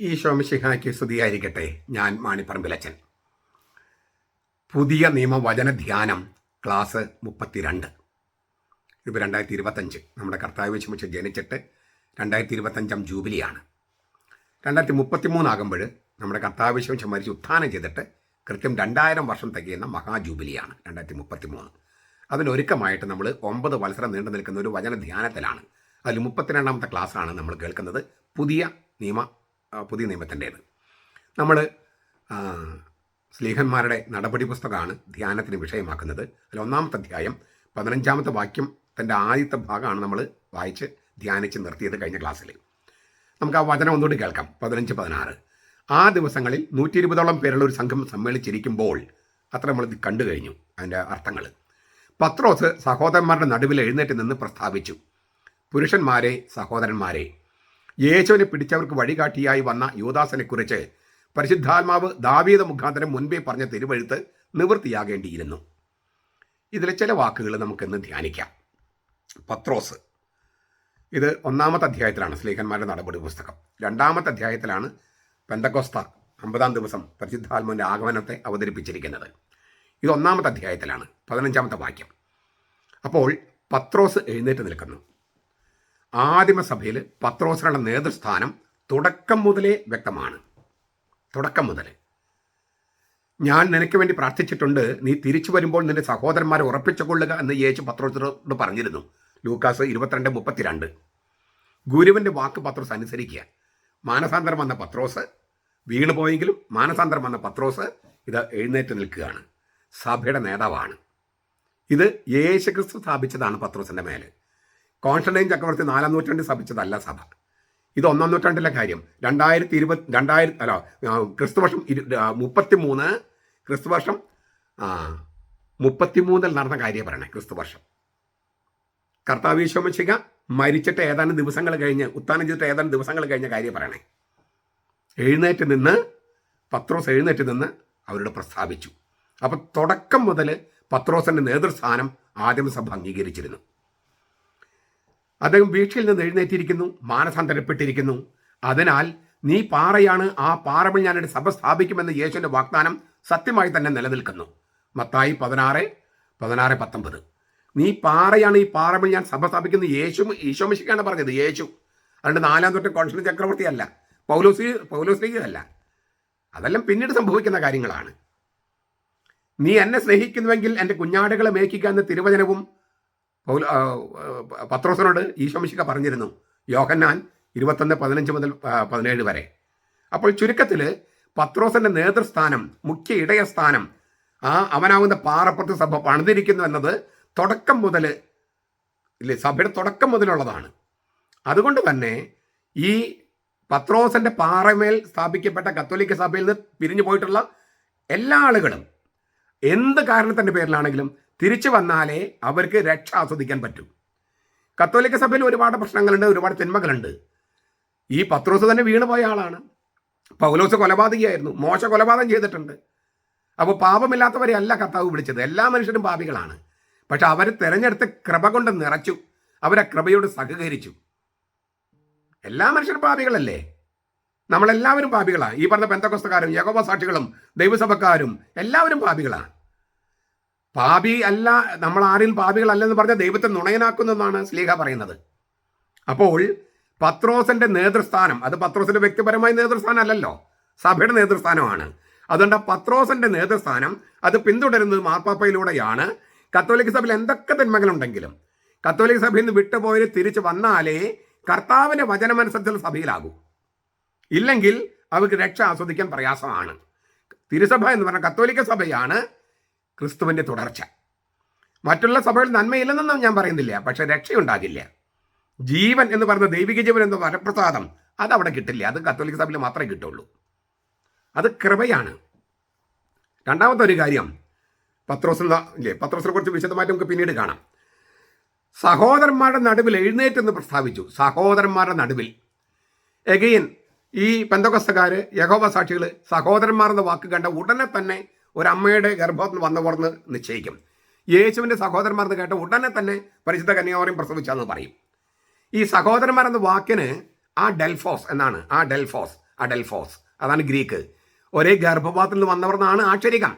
ഈ ശോമശിഹായ്ക്ക് സ്തുതിയായിരിക്കട്ടെ. ഞാൻ മാണിപ്പറമ്പിലച്ചൻ. പുതിയ നിയമവചന ധ്യാനം ക്ലാസ് മുപ്പത്തിരണ്ട്. ഇപ്പോൾ രണ്ടായിരത്തി ഇരുപത്തഞ്ച് നമ്മുടെ കർത്താവ് ചുമച്ച് ജനിച്ചിട്ട് രണ്ടായിരത്തി ഇരുപത്തഞ്ചാം ജൂബിലിയാണ്. രണ്ടായിരത്തി മുപ്പത്തി മൂന്നാകുമ്പോൾ നമ്മുടെ കർത്താവ് ചുമച്ച് മരിച്ച് ഉത്ഥാനം ചെയ്തിട്ട് കൃത്യം രണ്ടായിരം വർഷം തികയുന്ന മഹാജൂബിലിയാണ് രണ്ടായിരത്തി മുപ്പത്തി മൂന്ന് അതിനൊരുക്കമായിട്ട് നമ്മൾ ഒമ്പത് മത്സരം നീണ്ടു നിൽക്കുന്ന ഒരു വചന ധ്യാനത്തിലാണ്. അതിൽ മുപ്പത്തിരണ്ടാമത്തെ ക്ലാസ്സാണ് നമ്മൾ കേൾക്കുന്നത് പുതിയ നിയമ പുതിയ നിയമത്തിന്റേത്. നമ്മൾ സ്ലീഹന്മാരുടെ നടപടി പുസ്തകമാണ് ധ്യാനത്തിന് വിഷയമാക്കുന്നത്. അതിൽ ഒന്നാമത്തെ അധ്യായം പതിനഞ്ചാമത്തെ വാക്യം തന്റെ ആദ്യത്തെ ഭാഗമാണ് നമ്മൾ വായിച്ച് ധ്യാനിച്ച് നിർത്തിയത് കഴിഞ്ഞ ക്ലാസ്സിൽ നമുക്ക് ആ വചനം ഒന്നുകൂടി കേൾക്കാം. പതിനഞ്ച് പതിനാറ്. ആ ദിവസങ്ങളിൽ നൂറ്റി ഇരുപതോളം പേരുള്ള ഒരു സംഘം സമ്മേളിച്ചിരിക്കുമ്പോൾ അത്ര നമ്മൾ കണ്ടു കഴിഞ്ഞു അതിന്റെ അർത്ഥങ്ങൾ പത്രോസ് സഹോദരന്മാരുടെ നടുവിൽ എഴുന്നേറ്റ് നിന്ന് പ്രസ്താവിച്ചു പുരുഷന്മാരെ സഹോദരന്മാരെ യേശുവിനെ പിടിച്ചവർക്ക് വഴികാട്ടിയായി വന്ന യൂദാസിനെക്കുറിച്ച് പരിശുദ്ധാത്മാവ് ദാവീത മുഖാന്തരം മുൻപേ പറഞ്ഞ തിരുവഴുത്ത് നിവൃത്തിയാകേണ്ടിയിരുന്നു. ഇതിലെ ചില വാക്കുകൾ നമുക്കിന്ന് ധ്യാനിക്കാം. പത്രോസ്. ഇത് ഒന്നാമത്തെ അധ്യായത്തിലാണ് സ്ലീഹന്മാരുടെ നടപടി പുസ്തകം. രണ്ടാമത്തെ അധ്യായത്തിലാണ് പെന്തക്കോസ്ത അമ്പതാം ദിവസം പരിശുദ്ധാത്മാവിന്റെ ആഗമനത്തെ അവതരിപ്പിച്ചിരിക്കുന്നത്. ഇത് ഒന്നാമത്തെ അധ്യായത്തിലാണ് പതിനഞ്ചാമത്തെ വാക്യം. അപ്പോൾ പത്രോസ് എഴുന്നേറ്റ് നിൽക്കുന്നു. ആദിമസഭയിൽ പത്രോസിനുള്ള നേതൃസ്ഥാനം തുടക്കം മുതലേ വ്യക്തമാണ്. തുടക്കം മുതൽ ഞാൻ നിനക്ക് വേണ്ടി പ്രാർത്ഥിച്ചിട്ടുണ്ട്. നീ തിരിച്ചു വരുമ്പോൾ നിന്റെ സഹോദരന്മാരെ ഉറപ്പിച്ചുകൊള്ളുക എന്ന് യേശു പത്രോസിനോട് പറഞ്ഞിരുന്നു. ലൂക്കാസ് ഇരുപത്തിരണ്ട് മുപ്പത്തിരണ്ട്. ഗുരുവിന്റെ വാക്ക് പത്രോസ് അനുസരിക്കുക. മാനസാന്തരം വന്ന പത്രോസ് വീണു പോയെങ്കിലും മാനസാന്തരം വന്ന പത്രോസ് ഇത് എഴുന്നേറ്റ് നിൽക്കുകയാണ്. സഭയുടെ നേതാവാണ്. ഇത് യേശുക്രിസ്തു സ്ഥാപിച്ചതാണ് പത്രോസിന്റെ മേലെ. കോൺസ്റ്റന്റൈൻ ചക്രവർത്തി നാലാം നൂറ്റാണ്ടിൽ സ്ഥാപിച്ചതല്ല സഭ. ഇത് ഒന്നാം നൂറ്റാണ്ടിലെ കാര്യം. രണ്ടായിരത്തി ഇരുപത് രണ്ടായിരത്തി അല്ല ക്രിസ്തു ക്രിസ്തുവർഷം ഇരു മുപ്പത്തി മൂന്ന് ക്രിസ്തുവർഷം ആ മുപ്പത്തിമൂന്നിൽ നടന്ന കാര്യം പറയണേ ക്രിസ്തുവർഷം. കർത്താവ് വിശ്വമിച്ചിക മരിച്ചിട്ട് ഏതാനും ദിവസങ്ങൾ കഴിഞ്ഞ് ഉത്താനം ചെയ്തിട്ട് ഏതാനും ദിവസങ്ങൾ കഴിഞ്ഞ കാര്യം പറയണേ എഴുന്നേറ്റ് നിന്ന് പത്രോസ് എഴുന്നേറ്റ് നിന്ന് അവരോട് പ്രസ്താവിച്ചു. അപ്പോൾ തുടക്കം മുതൽ പത്രോസിന്റെ നേതൃസ്ഥാനം ആദ്യം സഭ അംഗീകരിച്ചിരുന്നു. അദ്ദേഹം വീക്ഷയിൽ നിന്ന് എഴുന്നേറ്റിരിക്കുന്നു മാനസാന്തരപ്പെട്ടിരിക്കുന്നു. അതിനാൽ നീ പാറയാണ് ആ പാറമിൽ ഞാൻ ഒരു സഭ സ്ഥാപിക്കുമെന്ന് യേശുവിന്റെ വാഗ്ദാനം സത്യമായി തന്നെ നിലനിൽക്കുന്നു. മത്തായി പതിനാറ് പതിനാറ് പത്തൊമ്പത്. നീ പാറയാണ് ഈ പാറമിൽ ഞാൻ സഭ സ്ഥാപിക്കുന്നത് യേശു ഈശോമിശിക്കാണ് പറഞ്ഞത് യേശു. അതുകൊണ്ട് നാലാം തൊട്ട് ചക്രവർത്തി അല്ല പൗലോസി പൗലോസ്ലിക അതെല്ലാം പിന്നീട് സംഭവിക്കുന്ന കാര്യങ്ങളാണ്. നീ എന്നെ സ്നേഹിക്കുന്നുവെങ്കിൽ എന്റെ കുഞ്ഞാടുകളെ മേയ്ക്കുക എന്ന തിരുവചനവും പൗല പത്രോസിനോട് ഈശോമിശിക പറഞ്ഞിരുന്നു യോഹന്നാൻ ഇരുപത്തൊന്ന് പതിനഞ്ച് മുതൽ പതിനേഴ് വരെ. അപ്പോൾ ചുരുക്കത്തിൽ പത്രോസിന്റെ നേതൃസ്ഥാനം മുഖ്യ ഇടയസ്ഥാനം ആ അവനാവുന്ന പാറപ്പുറത്ത് സഭ പണിതിരിക്കുന്നു എന്നത് തുടക്കം മുതൽ ഇല്ലേ സഭയുടെ തുടക്കം മുതലുള്ളതാണ്. അതുകൊണ്ട് തന്നെ ഈ പത്രോസിന്റെ പാറമേൽ സ്ഥാപിക്കപ്പെട്ട കത്തോലിക്ക സഭയിൽ നിന്ന് പിരിഞ്ഞു പോയിട്ടുള്ള എല്ലാ ആളുകളും എന്ത് കാരണത്തിന്റെ പേരിലാണെങ്കിലും തിരിച്ചു വന്നാലേ അവർക്ക് രക്ഷ ആസ്വദിക്കാൻ പറ്റൂ. കത്തോലിക്ക സഭയിൽ ഒരുപാട് പ്രശ്നങ്ങളുണ്ട് ഒരുപാട് തിന്മകളുണ്ട്. ഈ പത്രോസ് തന്നെ വീണുപോയ ആളാണ്. പൗലോസ് കൊലപാതകിയായിരുന്നു മോശ കൊലപാതകം ചെയ്തിട്ടുണ്ട്. അപ്പോൾ പാപമില്ലാത്തവരെ അല്ല കർത്താവ് വിളിച്ചത്. എല്ലാ മനുഷ്യരും പാപികളാണ്. പക്ഷെ അവരെ തിരഞ്ഞെടുത്ത് കൃപ കൊണ്ട് നിറച്ചു അവരെ കൃപയോട് സഹകരിച്ചു. എല്ലാ മനുഷ്യരും പാപികളല്ലേ? നമ്മളെല്ലാവരും പാപികളാണ് ഈ പറഞ്ഞ ബന്ധക്കസ്തക്കാരും യഹോവ സാക്ഷികളും ദൈവസഭക്കാരും എല്ലാവരും പാപികളാണ് പാപി അല്ല നമ്മൾ ആരെയും പാപികളല്ലെന്ന് പറഞ്ഞാൽ ദൈവത്തെ നുണയനാക്കുന്നതാണ് സ്ലീഹ പറയുന്നത്. അപ്പോൾ പത്രോസിന്റെ നേതൃസ്ഥാനം അത് പത്രോസിന്റെ വ്യക്തിപരമായ നേതൃസ്ഥാനം അല്ലല്ലോ സഭയുടെ നേതൃസ്ഥാനമാണ്. അതുകൊണ്ട് പത്രോസിന്റെ നേതൃസ്ഥാനം അത് പിന്തുടരുന്നത് മാർപ്പാപ്പയിലൂടെയാണ്. കത്തോലിക്ക സഭയിൽ എന്തൊക്കെ തിന്മകളുണ്ടെങ്കിലും കത്തോലിക്ക സഭയിൽ നിന്ന് വിട്ടുപോയത് തിരിച്ചു വന്നാലേ കർത്താവിന്റെ വചനമനുസരിച്ചുള്ള സഭയിലാകൂ. ഇല്ലെങ്കിൽ അവർക്ക് രക്ഷ ആസ്വദിക്കാൻ പ്രയാസമാണ്. തിരുസഭ എന്ന് പറഞ്ഞ കത്തോലിക്ക സഭയാണ് ക്രിസ്തുവിന്റെ തുടർച്ച. മറ്റുള്ള സഭകൾ നന്മയില്ലെന്നൊന്നും ഞാൻ പറയുന്നില്ല പക്ഷെ രക്ഷയുണ്ടാകില്ല. ജീവൻ എന്ന് പറയുന്ന ദൈവിക ജീവൻ എന്ന വരപ്രസാദം അത് അവിടെ കിട്ടില്ല അത് കത്തോലിക്ക സഭയിൽ മാത്രമേ കിട്ടുള്ളൂ. അത് കൃപയാണ്. രണ്ടാമത്തെ ഒരു കാര്യം പത്രോസ് ഇല്ലേ പത്രോസിനെ കുറിച്ച് വിശദമായിട്ട് നമുക്ക് പിന്നീട് കാണാം. സഹോദരന്മാരുടെ നടുവിൽ എഴുന്നേറ്റെന്ന് പ്രസ്താവിച്ചു. സഹോദരന്മാരുടെ നടുവിൽ. എഗെയിൻ ഈ പെന്തകസ്തക്കാര് യഹോവ സാക്ഷികൾ സഹോദരന്മാർ എന്ന വാക്ക് കണ്ട ഉടനെ തന്നെ ഒരമ്മയുടെ ഗർഭത്തിൽ വന്നവർന്ന് നിശ്ചയിക്കും. യേശുവിന്റെ സഹോദരന്മാർന്ന് കേട്ട ഉടനെ തന്നെ പരിശുദ്ധ കന്യാവരെയും പ്രസവിച്ചാന്ന് പറയും. ഈ സഹോദരന്മാർ എന്ന വാക്കിന് ആ ഡെൽഫോസ് എന്നാണ്. ആ ഡെൽഫോസ് ആ ഡെൽഫോസ്. അതാണ് ഗ്രീക്ക്. ഒരേ ഗർഭപാത്രത്തിൽ നിന്ന് വന്നവർ എന്നാണ് ആക്ഷരികം.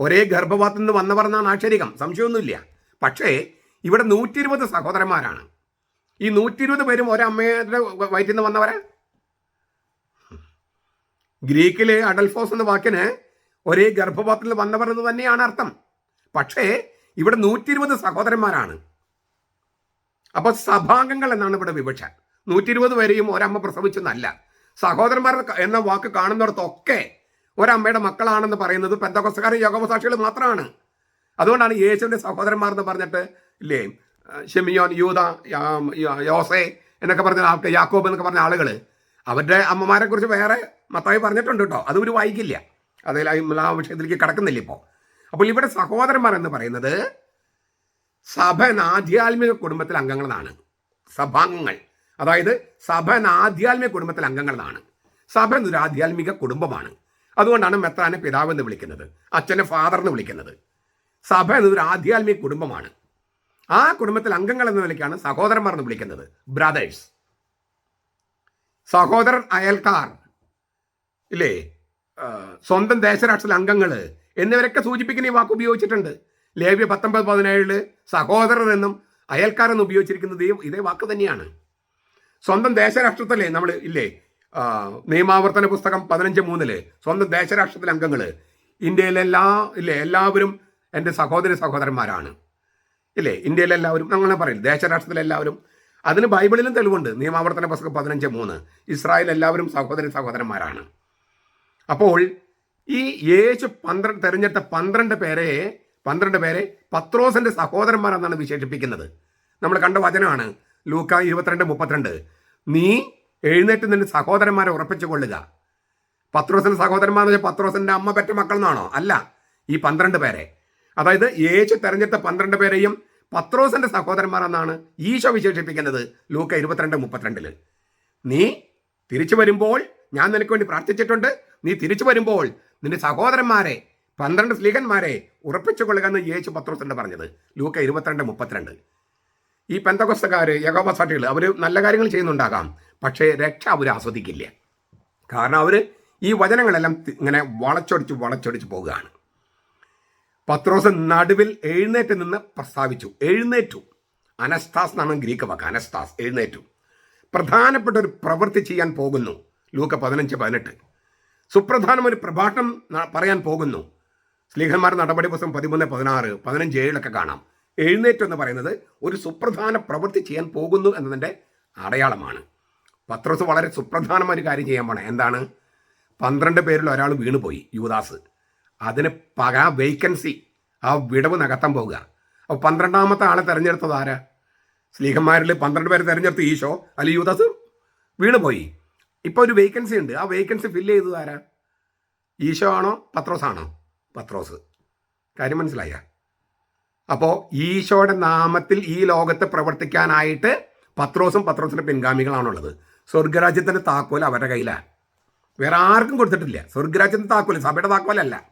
ഒരേ ഗർഭപാത്രത്തിൽ നിന്ന് വന്നവർ എന്നാണ് ആക്ഷരികം. സംശയമൊന്നുമില്ല. പക്ഷേ ഇവിടെ നൂറ്റി ഇരുപത് സഹോദരന്മാരാണ്. ഈ നൂറ്റി ഇരുപത് പേരും ഒരമ്മയുടെ വയറ്റിൽ നിന്ന് വന്നവരാ? ഗ്രീക്കിലെ അഡൽഫോസ് എന്ന വാക്കിന് ഒരേ ഗർഭപാത്രത്തിൽ വന്നവർ എന്ന് തന്നെയാണ് അർത്ഥം. പക്ഷേ ഇവിടെ നൂറ്റി ഇരുപത് സഹോദരന്മാരാണ്. അപ്പൊ സഭാംഗങ്ങൾ എന്നാണ് ഇവിടെ വിവക്ഷ. നൂറ്റി ഇരുപത് പേരെയും ഒരമ്മ പ്രസവിച്ചെന്നല്ല. സഹോദരന്മാർ എന്ന വാക്ക് കാണുന്നിടത്തൊക്കെ ഒരമ്മയുടെ മക്കളാണെന്ന് പറയുന്നത് പെന്തകൊസ്തക്കാരും യോഗവസാക്ഷികൾ മാത്രമാണ്. അതുകൊണ്ടാണ് യേശുവിന്റെ സഹോദരന്മാർ എന്ന് പറഞ്ഞിട്ട് ഇല്ലേ ഷെമിയോൻ യൂത യോസെ എന്നൊക്കെ പറഞ്ഞ ആൾക്ക് യാക്കോബ് എന്നൊക്കെ പറഞ്ഞ ആളുകൾ അവരുടെ അമ്മമാരെ കുറിച്ച് വേറെ മത്തായി പറഞ്ഞിട്ടുണ്ട് കേട്ടോ. അത് ഒരു വായിക്കില്ല അതിൽ ആ വിഷയത്തിലേക്ക് കടക്കുന്നില്ല ഇപ്പോൾ അപ്പോൾ ഇവിടെ സഹോദരന്മാർ എന്ന് പറയുന്നത് സഭ എന്ന ആധ്യാത്മിക കുടുംബത്തിലെ അംഗങ്ങളാണ്. സഭാംഗങ്ങൾ. അതായത് സഭ എന്ന ആധ്യാത്മിക കുടുംബത്തിലെ അംഗങ്ങളാണ്. സഭ എന്നൊരു ആധ്യാത്മിക കുടുംബമാണ്. അതുകൊണ്ടാണ് മെത്രാനെ പിതാവ് എന്ന് വിളിക്കുന്നത്. അച്ഛനെ ഫാദർ എന്ന് വിളിക്കുന്നത്. സഭ എന്നൊരു ആധ്യാത്മിക കുടുംബമാണ്. ആ കുടുംബത്തിലെ അംഗങ്ങൾ എന്ന നിലയ്ക്കാണ് സഹോദരന്മാർ എന്ന് വിളിക്കുന്നത്. ബ്രദേഴ്സ് സഹോദരൻ അയൽക്കാർ. ഇല്ലേ? സ്വന്തം ദേശരാഷ്ട്ര അംഗങ്ങൾ എന്നിവരൊക്കെ സൂചിപ്പിക്കുന്ന ഈ വാക്ക് ഉപയോഗിച്ചിട്ടുണ്ട്. ലേവ്യ പത്തൊമ്പത് പതിനേഴിൽ സഹോദരർ എന്നും അയൽക്കാരെന്നും ഉപയോഗിച്ചിരിക്കുന്നത് ഇതേ വാക്ക് തന്നെയാണ്. സ്വന്തം ദേശരാഷ്ട്രത്തിലെ നമ്മൾ ഇല്ലേ നിയമാവർത്തന പുസ്തകം പതിനഞ്ച് മൂന്നിൽ സ്വന്തം ദേശരാഷ്ട്രത്തിലെ അംഗങ്ങൾ ഇന്ത്യയിലെല്ലാ ഇല്ലേ എല്ലാവരും എന്റെ സഹോദര സഹോദരന്മാരാണ്. ഇല്ലേ ഇന്ത്യയിലെല്ലാവരും അങ്ങനെ പറയില്ല ദേശരാഷ്ട്രത്തിലെല്ലാവരും അതിന് ബൈബിളിലും തെളിവുണ്ട്. നിയമാവർത്തന പുസ്തകം പതിനഞ്ച് മൂന്ന്. ഇസ്രായേൽ എല്ലാവരും സഹോദര സഹോദരന്മാരാണ്. അപ്പോൾ ഈ യേശു പന്ത്രണ്ട് തെരഞ്ഞെടുത്ത പന്ത്രണ്ട് പേരെ പന്ത്രണ്ട് പേരെ പത്രോസിന്റെ സഹോദരന്മാരെന്നാണ് വിശേഷിപ്പിക്കുന്നത്. നമ്മൾ കണ്ട വചനമാണ്. ലൂക്ക ഇരുപത്തിരണ്ട് മുപ്പത്തിരണ്ട്. നീ എഴുന്നേറ്റ് നിന്റെ സഹോദരന്മാരെ ഉറപ്പിച്ചു കൊള്ളുക. പത്രോസിന്റെ സഹോദരന്മാർ എന്ന് വെച്ചാൽ പത്രോസിന്റെ അമ്മ പെറ്റ മക്കൾ എന്നാണോ അല്ല ഈ പന്ത്രണ്ട് പേരെ. അതായത് യേശു തെരഞ്ഞെടുത്ത പന്ത്രണ്ട് പേരെയും പത്രോസിന്റെ സഹോദരന്മാർ എന്നാണ് ഈശോ വിശേഷിപ്പിക്കുന്നത് ലൂക്ക ഇരുപത്തിരണ്ട് മുപ്പത്തിരണ്ടിൽ. നീ തിരിച്ചു വരുമ്പോൾ ഞാൻ നിനക്ക് വേണ്ടി പ്രാർത്ഥിച്ചിട്ടുണ്ട്. നീ തിരിച്ചു വരുമ്പോൾ നിന്റെ സഹോദരന്മാരെ പന്ത്രണ്ട് സ്ലീഹന്മാരെ ഉറപ്പിച്ചു കൊള്ളുക എന്ന് യേശു പത്രോസിന്റെ പറഞ്ഞത്. ലൂക്ക ഇരുപത്തിരണ്ട് മുപ്പത്തിരണ്ട്. ഈ പെന്തകൊസ്തക്കാർ യഗോപസാട്ടികൾ അവർ നല്ല കാര്യങ്ങൾ ചെയ്യുന്നുണ്ടാകാം പക്ഷേ രക്ഷ അവർ ആസ്വദിക്കില്ല. കാരണം അവർ ഈ വചനങ്ങളെല്ലാം ഇങ്ങനെ വളച്ചൊടിച്ച് വളച്ചൊടിച്ച് പോവുകയാണ്. പത്രോസ് നടുവിൽ എഴുന്നേറ്റ് നിന്ന് പ്രസ്താവിച്ചു. എഴുന്നേറ്റു. അനസ്താസ് എന്നാണ് ഗ്രീക്ക് വാക്ക്. അനസ്താസ് എഴുന്നേറ്റു. പ്രധാനപ്പെട്ട ഒരു പ്രവൃത്തി ചെയ്യാൻ പോകുന്നു. ലൂക്ക പതിനഞ്ച് പതിനെട്ട്. സുപ്രധാനം ഒരു പ്രഭാഷണം പറയാൻ പോകുന്നു. സ്ലീഹന്മാർ നടപടി പുസ്തകം പതിമൂന്ന് പതിനാറ് പതിനഞ്ച് ഏഴിലൊക്കെ കാണാം. എഴുന്നേറ്റ് എന്ന് പറയുന്നത് ഒരു സുപ്രധാന പ്രവൃത്തി ചെയ്യാൻ പോകുന്നു എന്നതിന്റെ അടയാളമാണ്. പത്രോസ് വളരെ സുപ്രധാനമായ ഒരു കാര്യം ചെയ്യാൻ പോണേ. എന്താണ്? പന്ത്രണ്ട് പേരിൽ ഒരാൾ വീണുപോയി യുവദാസ്. അതിന് പക വേക്കൻസി ആ വിടവ് നികത്താൻ പോവുക. അപ്പോൾ പന്ത്രണ്ടാമത്തെ ആളെ തെരഞ്ഞെടുത്തത് ആരാ? സ്ലീഹന്മാരിൽ പന്ത്രണ്ട് പേരെ തിരഞ്ഞെടുത്ത് ഈശോ അല്ലെ യുവദാസ്? വീണുപോയി. ഇപ്പോൾ ഒരു വേക്കൻസി ഉണ്ട്. ആ വേക്കൻസി ഫില്ല് ചെയ്തത് ആരാ? ഈശോ ആണോ? പത്രോസ് ആണോ? പത്രോസ്. കാര്യം മനസ്സിലായ? അപ്പോൾ ഈശോയുടെ നാമത്തിൽ ഈ ലോകത്ത് പ്രവർത്തിക്കാനായിട്ട് പത്രോസും പത്രോസിന്റെ പിൻഗാമികളാണുള്ളത്. സ്വർഗരാജ്യത്തിന്റെ താക്കോൽ അവരുടെ കയ്യിലാണ് വേറെ ആർക്കും കൊടുത്തിട്ടില്ല. സ്വർഗരാജ്യത്തിന്റെ താക്കോൽ സഭയുടെ താക്കോലല്ല.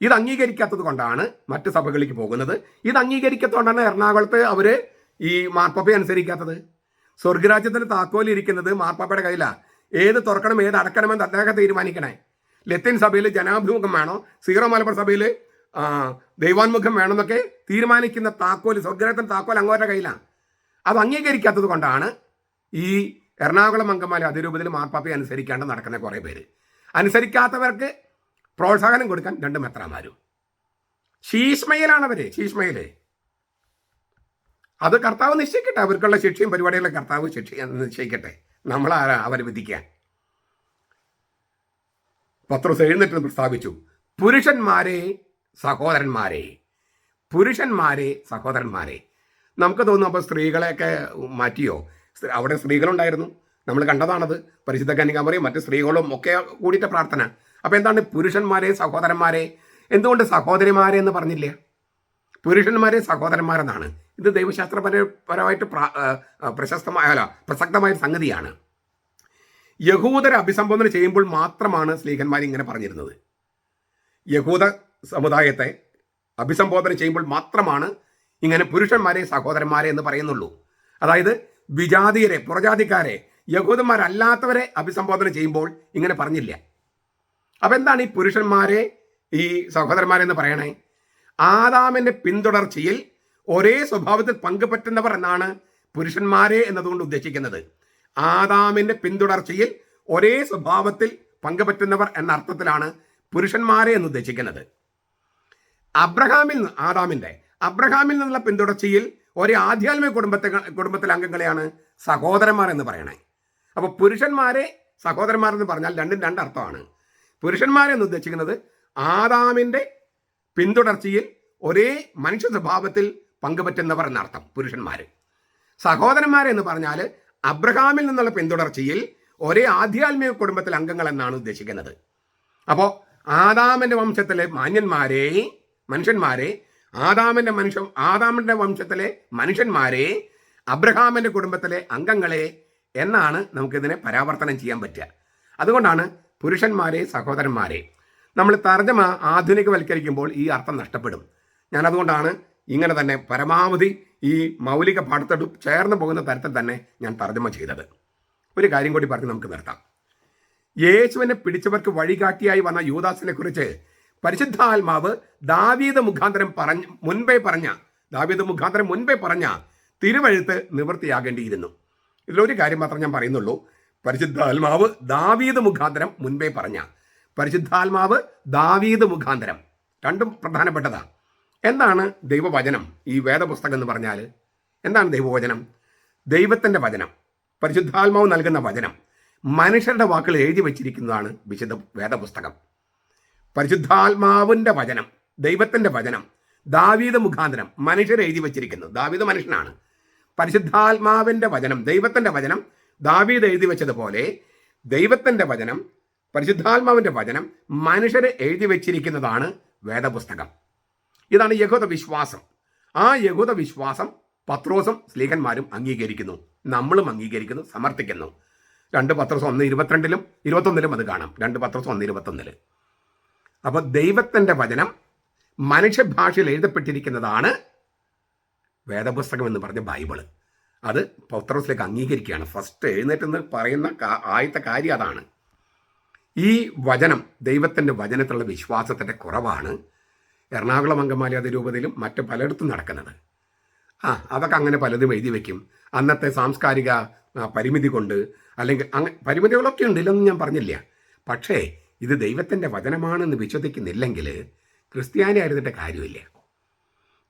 ഇത് അംഗീകരിക്കാത്തത് കൊണ്ടാണ് മറ്റ് സഭകളിലേക്ക് പോകുന്നത്. ഇത് അംഗീകരിക്കാത്തതുകൊണ്ടാണ് എറണാകുളത്ത് അവർ ഈ മാർപ്പാപ്പയെ അനുസരിക്കാത്തത്. സ്വർഗരാജ്യത്തിന്റെ താക്കോൽ ഇരിക്കുന്നത് മാർപ്പാപ്പയുടെ കയ്യിലാണ് ഏത് തുറക്കണം ഏത് അടക്കണമെന്ന് അദ്ദേഹം തീരുമാനിക്കണേ. ലത്തീൻ സഭയിൽ ജനാഭിമുഖം വേണോ? സീറോ മലബാർ സഭയിൽ ദൈവാൻമുഖം വേണമെന്നൊക്കെ തീരുമാനിക്കുന്ന താക്കോൽ സ്വർഗരാജ്യത്തിന്റെ താക്കോൽ അങ്ങോട്ട കയ്യിലാണ് അത് അംഗീകരിക്കാത്തത് കൊണ്ടാണ് ഈ എറണാകുളം അങ്കമാലി അതിരൂപതയിൽ മാർപ്പാപ്പയെ അനുസരിക്കാണ്ട് നടക്കുന്ന കുറേ പേര്. അനുസരിക്കാത്തവർക്ക് പ്രോത്സാഹനം കൊടുക്കാൻ രണ്ട് മെത്രാമാരും അവർ ശീഷ്മയിൽ. അത് കർത്താവ് നിശ്ചയിക്കട്ടെ. അവർക്കുള്ള ശിക്ഷയും പരിപാടികളും കർത്താവ് ശിക്ഷ നിശ്ചയിക്കട്ടെ. നമ്മളാരാ അവരെ വിധിക്കാൻ. പത്രോസ് എഴുന്നേറ്റ് പ്രസ്താവിച്ചു. പുരുഷന്മാരെ സഹോദരന്മാരെ. പുരുഷന്മാരെ സഹോദരന്മാരെ. നമുക്ക് തോന്നും അപ്പോൾ സ്ത്രീകളെയൊക്കെ മാറ്റിയോ? അവിടെ സ്ത്രീകളുണ്ടായിരുന്നു. നമ്മൾ കണ്ടതാണത്. പരിശുദ്ധ കന്യകാമറിയും മറ്റ് സ്ത്രീകളും ഒക്കെ കൂടിയിട്ട് പ്രാർത്ഥന. അപ്പോൾ എന്താണ് പുരുഷന്മാരെ സഹോദരന്മാരെ? എന്തുകൊണ്ട് സഹോദരിമാരെ എന്ന് പറഞ്ഞില്ല? പുരുഷന്മാരെ സഹോദരന്മാരെന്നാണ്. ഇത് ദൈവശാസ്ത്രപരപരമായിട്ട് പ്രശസ്തമായ അല്ല പ്രസക്തമായ സംഗതിയാണ്. യഹൂദരെ അഭിസംബോധന ചെയ്യുമ്പോൾ മാത്രമാണ് സ്ലീഹന്മാർ ഇങ്ങനെ പറഞ്ഞിരുന്നത്. യഹൂദ സമുദായത്തെ അഭിസംബോധന ചെയ്യുമ്പോൾ മാത്രമാണ് ഇങ്ങനെ പുരുഷന്മാരെ സഹോദരന്മാരെ എന്ന് പറയുന്നുള്ളൂ. അതായത് വിജാതീയരെ പുറജാതിക്കാരെ യഹൂദന്മാരല്ലാത്തവരെ അഭിസംബോധന ചെയ്യുമ്പോൾ ഇങ്ങനെ പറഞ്ഞില്ല. അപ്പം എന്താണ് ഈ പുരുഷന്മാരെ ഈ സഹോദരന്മാരെന്ന് പറയണേ? ആദാമിന്റെ പിന്തുടർച്ചയിൽ ഒരേ സ്വഭാവത്തിൽ പങ്കുപറ്റുന്നവർ എന്നാണ് പുരുഷന്മാരെ എന്നതുകൊണ്ട് ഉദ്ദേശിക്കുന്നത്. ആദാമിന്റെ പിന്തുടർച്ചയിൽ ഒരേ സ്വഭാവത്തിൽ പങ്കുപറ്റുന്നവർ എന്ന അർത്ഥത്തിലാണ് പുരുഷന്മാരെ എന്ന് ഉദ്ദേശിക്കുന്നത്. അബ്രഹാമിൽ നിന്ന് അബ്രഹാമിൽ നിന്നുള്ള പിന്തുടർച്ചയിൽ ഒരേ ആധ്യാത്മിക കുടുംബത്തെ കുടുംബത്തിലെ അംഗങ്ങളെയാണ് സഹോദരന്മാർ എന്ന് പറയണേ. അപ്പോൾ പുരുഷന്മാരെ സഹോദരന്മാർ എന്ന് പറഞ്ഞാൽ രണ്ടും രണ്ടർത്ഥമാണ് പുരുഷന്മാരെ എന്ന് ഉദ്ദേശിക്കുന്നത് ആദാമിന്റെ പിന്തുടർച്ചയിൽ ഒരേ മനുഷ്യ സ്വഭാവത്തിൽ പങ്കുപറ്റുന്നവർ എന്നർത്ഥം പുരുഷന്മാർ സഹോദരന്മാരെ എന്ന് പറഞ്ഞാൽ അബ്രഹാമിൽ നിന്നുള്ള പിന്തുടർച്ചയിൽ ഒരേ ആധ്യാത്മിക കുടുംബത്തിലെ അംഗങ്ങൾ എന്നാണ് ഉദ്ദേശിക്കുന്നത്. അപ്പോൾ ആദാമിന്റെ വംശത്തിലെ മാന്യന്മാരെ മനുഷ്യന്മാരെ ആദാമിന്റെ മനുഷ്യ ആദാമിന്റെ വംശത്തിലെ മനുഷ്യന്മാരെ അബ്രഹാമിന്റെ കുടുംബത്തിലെ അംഗങ്ങളെ എന്നാണ് നമുക്കിതിനെ പരാവർത്തനം ചെയ്യാൻ പറ്റുക. അതുകൊണ്ടാണ് പുരുഷന്മാരെ സഹോദരന്മാരെ നമ്മൾ തർജമ ആധുനികവൽക്കരിക്കുമ്പോൾ ഈ അർത്ഥം നഷ്ടപ്പെടും. ഞാനതുകൊണ്ടാണ് ഇങ്ങനെ തന്നെ പരമാവധി ഈ മൗലിക പാഠത്തോട് ചേർന്ന് പോകുന്ന തരത്തിൽ തന്നെ ഞാൻ തർജമ ചെയ്തത്. ഒരു കാര്യം കൂടി പറഞ്ഞ് നമുക്ക് നിർത്താം. യേശുവിനെ പിടിച്ചവർക്ക് വഴികാട്ടിയായി വന്ന യൂദാസിനെ കുറിച്ച് പരിശുദ്ധാത്മാവ് ദാവീദ് മുഖാന്തരം പറഞ്ഞ മുൻപേ പറഞ്ഞ ദാവീദ് മുഖാന്തരം മുൻപേ പറഞ്ഞ തിരുവഴുത്ത് നിവൃത്തിയാകേണ്ടിയിരുന്നു. ഇതിലൊരു കാര്യം മാത്രം ഞാൻ പറയുന്നുള്ളൂ. പരിശുദ്ധാത്മാവ് ദാവീദ് മുഖാന്തരം മുൻപേ പറഞ്ഞ. പരിശുദ്ധാത്മാവ് ദാവീദ് മുഖാന്തരം. രണ്ടും പ്രധാനപ്പെട്ടതാണ് എന്താണ് ദൈവവചനം? ഈ വേദപുസ്തകം എന്ന് പറഞ്ഞാൽ എന്താണ് ദൈവവചനം? ദൈവത്തിന്റെ വചനം. പരിശുദ്ധാത്മാവ് നൽകുന്ന വചനം. മനുഷ്യരുടെ വാക്കുകൾ എഴുതി വച്ചിരിക്കുന്നതാണ് വിശുദ്ധ വേദപുസ്തകം. പരിശുദ്ധാത്മാവിന്റെ വചനം ദൈവത്തിന്റെ വചനം ദാവീദ് മുഖാന്തരം മനുഷ്യർ എഴുതി വച്ചിരിക്കുന്നു. ദാവീദ് മനുഷ്യനാണ്. പരിശുദ്ധാത്മാവിന്റെ വചനം ദൈവത്തിന്റെ വചനം ദാവീദ് എഴുതി വെച്ചതുപോലെ ദൈവത്തിന്റെ വചനം പരിശുദ്ധാത്മാവിന്റെ വചനം മനുഷ്യരെ എഴുതി വെച്ചിരിക്കുന്നതാണ് വേദപുസ്തകം. ഇതാണ് യഹൂദ വിശ്വാസം. ആ യഹൂദ വിശ്വാസം പത്രോസും സ്ലീഹന്മാരും അംഗീകരിക്കുന്നു. നമ്മളും അംഗീകരിക്കുന്നു സമർത്ഥിക്കുന്നു. രണ്ട് പത്രോസം ഒന്ന് ഇരുപത്തിരണ്ടിലും ഇരുപത്തൊന്നിലും അത് കാണാം. രണ്ട് പത്രോസം ഒന്ന് ഇരുപത്തൊന്നിൽ. അപ്പോൾ ദൈവത്തിന്റെ വചനം മനുഷ്യഭാഷയിൽ എഴുതപ്പെട്ടിരിക്കുന്നതാണ് വേദപുസ്തകം എന്ന് പറഞ്ഞ ബൈബിൾ. അത് പത്രോസിലേക്ക് അംഗീകരിക്കുകയാണ്. ഫസ്റ്റ് എഴുന്നേറ്റെന്ന് പറയുന്ന ആദ്യത്തെ കാര്യം അതാണ്. ഈ വചനം ദൈവത്തിന്റെ വചനത്തിലുള്ള വിശ്വാസത്തിന്റെ കുറവാണ്. എറണാകുളം അങ്കമാലി അതിരൂപതയിലും മറ്റ് പലയിടത്തും നടക്കുന്നത്. ആ അതൊക്കെ അങ്ങനെ പലതും എഴുതി വയ്ക്കും അന്നത്തെ സാംസ്കാരിക പരിമിതി കൊണ്ട് അല്ലെങ്കിൽ അങ്ങ പരിമിതികളൊക്കെ ഉണ്ട് ഇല്ലെന്ന് ഞാൻ പറഞ്ഞില്ല. പക്ഷേ ഇത് ദൈവത്തിന്റെ വചനമാണെന്ന് വിശ്വസിക്കുന്നില്ലെങ്കിൽ ക്രിസ്ത്യാനി ആയിരുന്നിട്ട് കാര്യമില്ല.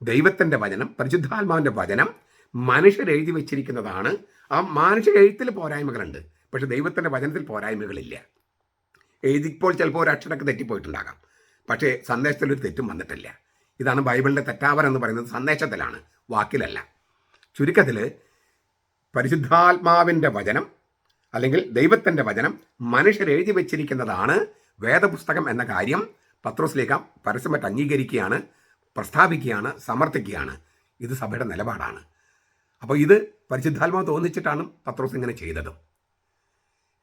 ദൈവത്തിന്റെ വചനം പരിശുദ്ധാത്മാവിന്റെ വചനം മനുഷ്യരെഴുതി വെച്ചിരിക്കുന്നതാണ്. ആ മനുഷ്യ എഴുത്തിൽ പോരായ്മകളുണ്ട്. പക്ഷെ ദൈവത്തിന്റെ വചനത്തിൽ പോരായ്മകളില്ല. എഴുതിപ്പോൾ ചിലപ്പോൾ ഒരു അക്ഷരമൊക്കെ തെറ്റിപ്പോയിട്ടുണ്ടാകാം. പക്ഷേ സന്ദേശത്തിൽ ഒരു തെറ്റും വന്നിട്ടില്ല. ഇതാണ് ബൈബിളിന്റെ തെറ്റാവർ എന്ന് പറയുന്നത് സന്ദേശത്തിലാണ് വാക്കിലല്ല. ചുരുക്കത്തിൽ പരിശുദ്ധാത്മാവിന്റെ വചനം അല്ലെങ്കിൽ ദൈവത്തിന്റെ വചനം മനുഷ്യർ എഴുതി വെച്ചിരിക്കുന്നതാണ് വേദപുസ്തകം എന്ന കാര്യം പത്രോസിലേക്ക് പരസ്യമായിട്ട് അംഗീകരിക്കുകയാണ് പ്രസ്താവിക്കുകയാണ് സമർത്ഥിക്കുകയാണ്. ഇത് സഭയുടെ നിലപാടാണ്. അപ്പോൾ ഇത് പരിശുദ്ധാത്മാവ് തോന്നിച്ചിട്ടാണ് പത്രോസ് ഇങ്ങനെ ചെയ്തതും.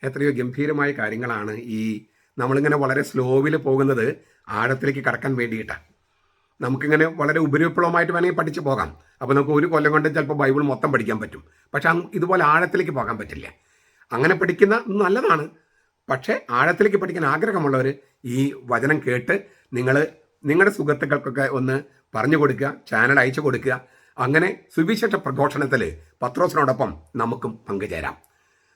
എത്രയോ ഗംഭീരമായ കാര്യങ്ങളാണ് ഈ നമ്മളിങ്ങനെ വളരെ സ്ലോവിൽ പോകുന്നത് ആഴത്തിലേക്ക് കടക്കാൻ വേണ്ടിയിട്ടാണ് നമുക്കിങ്ങനെ വളരെ ഉപരിപ്ലവമായിട്ട് വേണമെങ്കിൽ പഠിച്ചു പോകാം. അപ്പോൾ നമുക്ക് ഒരു കൊല്ലം കൊണ്ട് ചിലപ്പോൾ ബൈബിൾ മൊത്തം പഠിക്കാൻ പറ്റും. പക്ഷേ ഇതുപോലെ ആഴത്തിലേക്ക് പോകാൻ പറ്റില്ല. അങ്ങനെ പഠിക്കുന്ന നല്ലതാണ്. പക്ഷേ ആഴത്തിലേക്ക് പഠിക്കാൻ ആഗ്രഹമുള്ളവർ ഈ വചനം കേട്ട് നിങ്ങൾ നിങ്ങളുടെ സുഹൃത്തുക്കൾക്കൊക്കെ ഒന്ന് പറഞ്ഞു കൊടുക്കുക ചാനൽ അയച്ചു കൊടുക്കുക. അങ്ങനെ സുവിശേഷ പ്രഘോഷണത്തിൽ പത്രോസിനോടൊപ്പം നമുക്കും പങ്കുചേരാം.